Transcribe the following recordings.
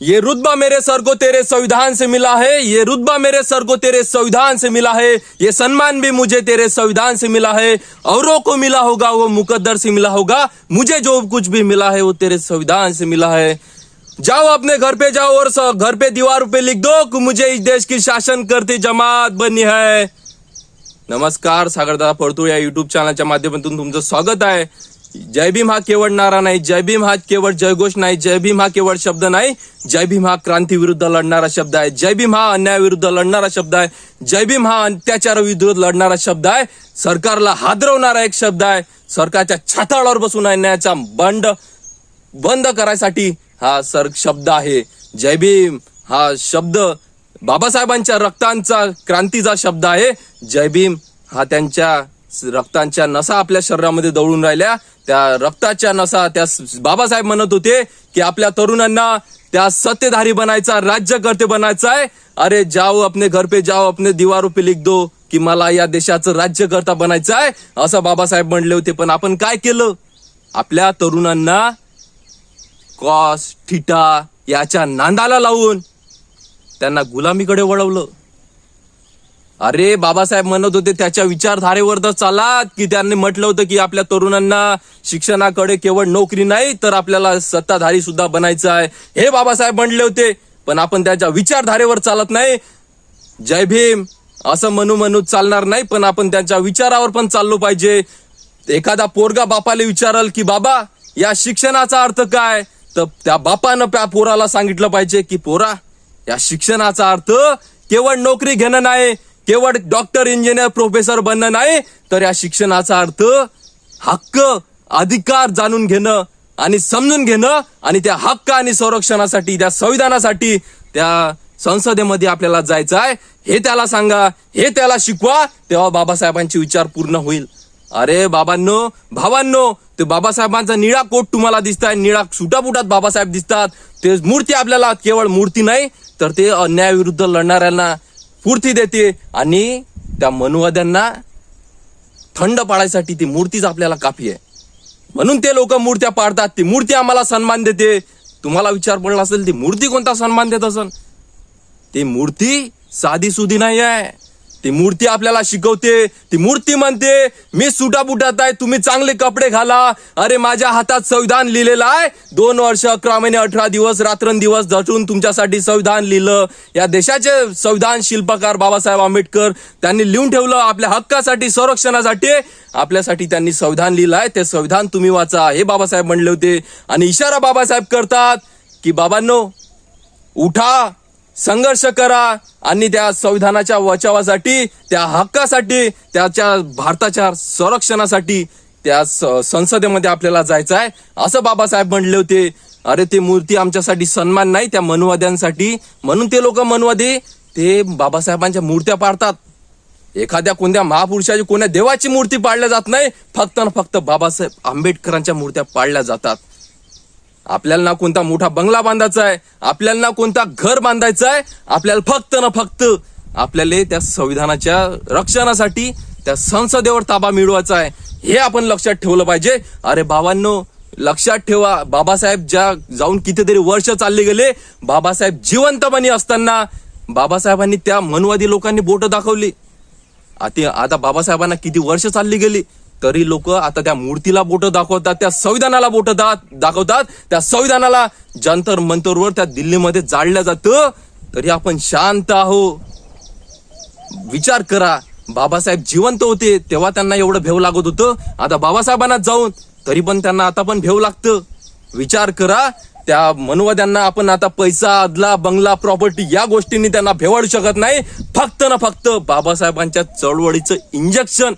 ये रुतबा मेरे सर को तेरे संविधान से मिला है, ये रुतबा मेरे सर को तेरे संविधान से मिला है, ये सम्मान भी मुझे तेरे संविधान से मिला है, औरों को मिला होगा, वो मुकद्दर से मिला होगा, मुझे जो कुछ भी मिला है वो तेरे संविधान से मिला है। जाओ अपने घर पे जाओ और घर पे दीवार पे लिख दो कि मुझे इस देश की शासन करती जमात बनी है। नमस्कार, सागरदादा फडतूळ या युट्यूब चॅनलच्या माध्यमातून तुमचं स्वागत आहे जय भीम हा केवळ नारा नाही जय भीम हा केवळ जयघोष नाही जय भीम हा केवळ शब्द नाही जय भीम हा क्रांती विरुद्ध लढणारा शब्द आहे जय भीम हा अन्यायाविरुद्ध लढणारा शब्द आहे जय भीम हा अत्याचाराविरुद्ध लढणारा शब्द आहे सरकारला हादरवणारा एक शब्द आहे सरकारच्या छाताळावर बसून अन्यायाचा बंड बंद करायसाठी हा सर शब्द आहे जय भीम हा शब्द बाबासाहेबांच्या रक्तांचा क्रांतीचा शब्द आहे जय भीम हा त्यांच्या रक्तांच्या नसा आपल्या शरीरामध्ये दौडून राहिल्या. त्या रक्ताच्या नसा त्या बाबासाहेब म्हणत होते की आपल्या तरुणांना त्या सत्तेधारी बनायचा राज्यकर्ते बनायचा आहे. अरे जाओ अपने घर पे जाओ अपने दीवारों पे लिख दो की मला या देशाचं राज्यकर्ता बनायचं आहे. असं बाबासाहेब म्हणले होते. पण आपण काय केलं? आपल्या तरुणांना कॉस ठिटा याच्या नांदाला लावून त्यांना गुलामीकडे वळवलं. अरे बाबासाहेब म्हणत होते त्याच्या विचारधारेवर तर चालात की त्यांनी म्हटलं होतं की आपल्या तरुणांना शिक्षणाकडे केवळ नोकरी नाही तर आपल्याला सत्ताधारी सुद्धा बनायचं आहे. हे बाबासाहेब म्हणले होते पण आपण त्याच्या विचारधारेवर चालत नाही. जय भीम असं म्हणू म्हणू चालणार नाही पण आपण त्यांच्या विचारावर पण चाललो पाहिजे. एखादा पोरगा बापाला विचारल की बाबा या शिक्षणाचा अर्थ काय? तर त्या बापानं त्या पोराला सांगितलं पाहिजे की पोरा या शिक्षणाचा अर्थ केवळ नोकरी घेणं नाही केवळ डॉक्टर इंजिनियर प्रोफेसर बनणं नाही तर या शिक्षणाचा अर्थ हक्क अधिकार जाणून घेणं आणि समजून घेणं आणि त्या हक्क आणि संरक्षणासाठी त्या संविधानासाठी त्या संसदेमध्ये आपल्याला जायचं आहे. हे त्याला सांगा हे त्याला शिकवा तेव्हा बाबासाहेबांचे विचार पूर्ण होईल. अरे बाबांनो भावांनो ते बाबासाहेबांचा निळा कोट तुम्हाला दिसत आहे. निळा सुटापुटात बाबासाहेब दिसतात. ते मूर्ती आपल्याला केवळ मूर्ती नाही तर ते अन्यायाविरुद्ध लढणाऱ्यांना स्फूर्ती देते आणि त्या मनुवाद्यांना थंड पाडायसाठी ती मूर्तीच आपल्याला काफी आहे. म्हणून ते लोक मूर्त्या पाडतात ती मूर्ती आम्हाला सन्मान देते. तुम्हाला विचार पडला असेल ती मूर्ती कोणता सन्मान देत असेल ती मूर्ती साधी सुधी नाही आहे ती मूर्ती आपल्याला शिकवते ती मूर्ती म्हणते मी सुटाबुटात आहे तुम्ही चांगले कपडे घाला. अरे माझ्या हातात संविधान लिहिलेलं आहे. दोन वर्ष अकरा महिने अठरा दिवस रात्रंदिवस झटून तुमच्यासाठी संविधान लिहिलं. या देशाचे संविधान शिल्पकार बाबासाहेब आंबेडकर त्यांनी लिहून ठेवलं आपल्या हक्कासाठी संरक्षणासाठी. आपल्यासाठी त्यांनी संविधान लिहिलं आहे. ते संविधान तुम्ही वाचा. हे बाबासाहेब म्हणले होते. आणि इशारा बाबासाहेब करतात की बाबांनो उठा. संघर्ष करा आणि त्या संविधानाच्या बचावासाठी त्या हक्कासाठी त्याच्या भारताच्या संरक्षणासाठी त्या संसदेमध्ये आपल्याला जायचं आहे. असं बाबासाहेब म्हणले होते अरे ते मूर्ती आमच्यासाठी सन्मान नाही त्या मनुवाद्यांसाठी. म्हणून ते लोक मनुवादी ते बाबासाहेबांच्या मूर्त्या पाडतात. एखाद्या कोणत्या महापुरुषाची कोणत्या देवाची मूर्ती पाडल्या जात नाही फक्त फक्त बाबासाहेब आंबेडकरांच्या मूर्त्या पाडल्या जातात. आपल्याला ना कोणता मोठा बंगला बांधायचा आहे आपल्याला ना कोणता घर बांधायचं आहे आपल्याला फक्त ना फक्त आपल्याला त्या संविधानाच्या रक्षणासाठी त्या संसदेवर ताबा मिळवायचा आहे. हे आपण लक्षात ठेवलं पाहिजे. अरे बाबांनो लक्षात ठेवा बाबासाहेब ज्या जाऊन कितीतरी वर्ष चालले गेले बाबासाहेब जिवंतपणी असताना बाबासाहेबांनी त्या मनवादी लोकांनी बोट दाखवली. आता बाबासाहेबांना किती वर्ष चालली गेली? तरी लोक आता त्या मूर्तीला बोट दाखवतात त्या संविधानाला बोट दाखवतात. त्या संविधानाला जंतर मंतरवर त्या दिल्लीमध्ये जाळलं जातं. तरी आपण शांत आहो विचार करा. बाबासाहेब जिवंत होते तेव्हा त्यांना एवढं भेव लागत होतं. आता बाबासाहेबांना जाऊन तरी पण त्यांना आता पण भेव लागतं. विचार करा. त्या मनुवाद्यांना आपण आता पैसा आदला बंगला प्रॉपर्टी या गोष्टींनी त्यांना भेवाडू शकत नाही. फक्त ना फक्त बाबासाहेबांच्या चळवळीचं इंजेक्शन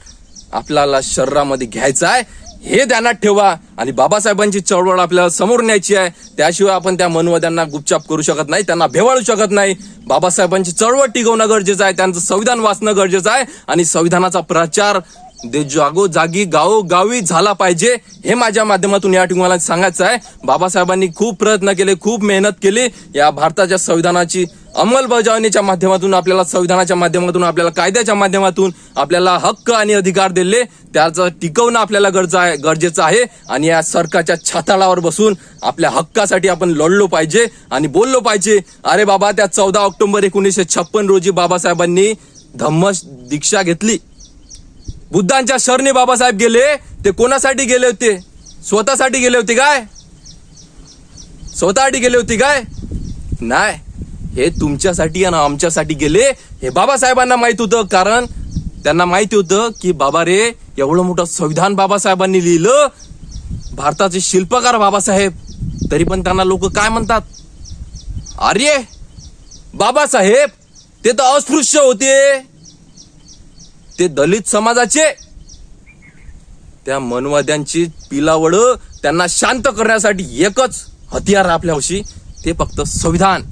आपल्याला शरीरामध्ये घ्यायचं आहे हे ध्यानात ठेवा. आणि बाबासाहेबांची चळवळ आपल्याला समोर न्यायची आहे. त्याशिवाय आपण त्या मनुवाद्यांना गुपचाप करू शकत नाही त्यांना भेवाळू शकत नाही. बाबासाहेबांची चळवळ टिकवणं गरजेचं आहे त्यांचं संविधान वाचणं गरजेचं आहे. आणि संविधानाचा प्रचार दे जागो जागी गावो गावी झाला पाहिजे हे माझ्या माध्यमातून या ठिकाणी सांगायचं आहे. बाबासाहेबांनी खूप प्रयत्न केले खूप मेहनत केली. या भारताच्या संविधानाची अंमलबजावणीच्या माध्यमातून आपल्याला संविधानाच्या माध्यमातून आपल्याला कायद्याच्या माध्यमातून आपल्याला हक्क आणि अधिकार दिले त्याचं टिकवणं आपल्याला गरज आहे गरजेचं आहे. आणि या सरकारच्या छाताळावर बसून आपल्या हक्कासाठी आपण लढलो पाहिजे आणि बोललो पाहिजे. अरे बाबा त्या चौदा ऑक्टोबर एकोणीसशे छप्पन रोजी बाबासाहेबांनी धम्म दीक्षा घेतली. बुद्धांच्या शरणे बाबासाहेब गेले ते कोणासाठी गेले होते? स्वतःसाठी गेले होते काय? स्वतःसाठी गेले होते काय? नाही. हे तुमच्यासाठी आणि आमच्यासाठी गेले हे बाबासाहेबांना माहीत होतं. कारण त्यांना माहिती होतं की बाबा रे एवढं मोठं संविधान बाबासाहेबांनी लिहिलं. भारताचे शिल्पकार बाबासाहेब तरी पण त्यांना लोक काय म्हणतात? अरे बाबासाहेब ते तर अस्पृश्य होते. ते दलित समाजाचे. त्या मनवाद्यांची पिलावड त्यांना शांत करण्यासाठी एकच हतियार आहे ते फक्त संविधान.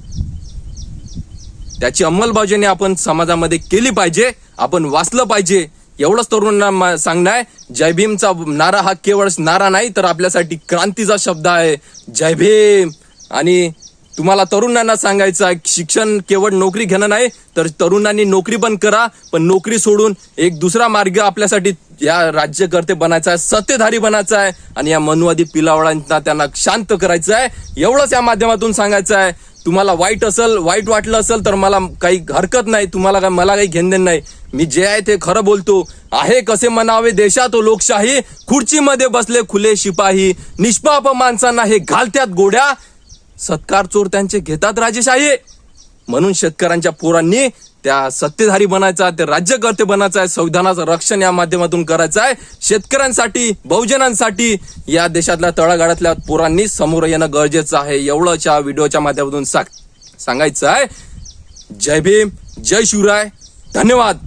त्याची अंमलबजावणी आपण समाजामध्ये केली पाहिजे. आपण वाचलं पाहिजे. एवढंच तरुणांना सांगणं आहे. जय भीमचा नारा हा केवळ नारा नाही तर आपल्यासाठी क्रांतीचा शब्द आहे. जय भीम! आणि तुम्हाला तरुणांना सांगायचं आहे शिक्षण केवळ नोकरी घेणं नाही तर तरुणांनी नोकरी पण करा पण नोकरी सोडून एक दुसरा मार्ग आपल्यासाठी या राज्यकर्ते बनायचा आहे सत्तेधारी बनायचा आहे. आणि या मनुवादी पिलावळांना त्यांना शांत करायचं आहे. एवढंच या माध्यमातून सांगायचं आहे. तुम्हाला वाईट असेल वाईट वाटलं असेल तर मला काही हरकत नाही तुम्हाला काय मला काही घेणदेण नाही. मी जे आहे ते खरं बोलतो. आहे कसे म्हणावे देशात ओ लोकशाही खुर्चीमध्ये बसले खुले शिपाही निष्पाप माणसांना हे घालत्यात गोड्या. सत्कार चोर त्यांचे घेतात राजेशाही. म्हणून शेतकऱ्यांच्या पोरांनी त्या सत्तेधारी बनायचा ते राज्यकर्ते बनायचं आहे संविधानाचं रक्षण या माध्यमातून करायचं आहे. शेतकऱ्यांसाठी बहुजनांसाठी या देशातल्या तळागाळातल्या पोरांनी समोर येणं गरजेचं आहे. एवढंच या व्हिडिओच्या माध्यमातून सांग सांगायचं आहे. जय भीम जय शिवराय. धन्यवाद.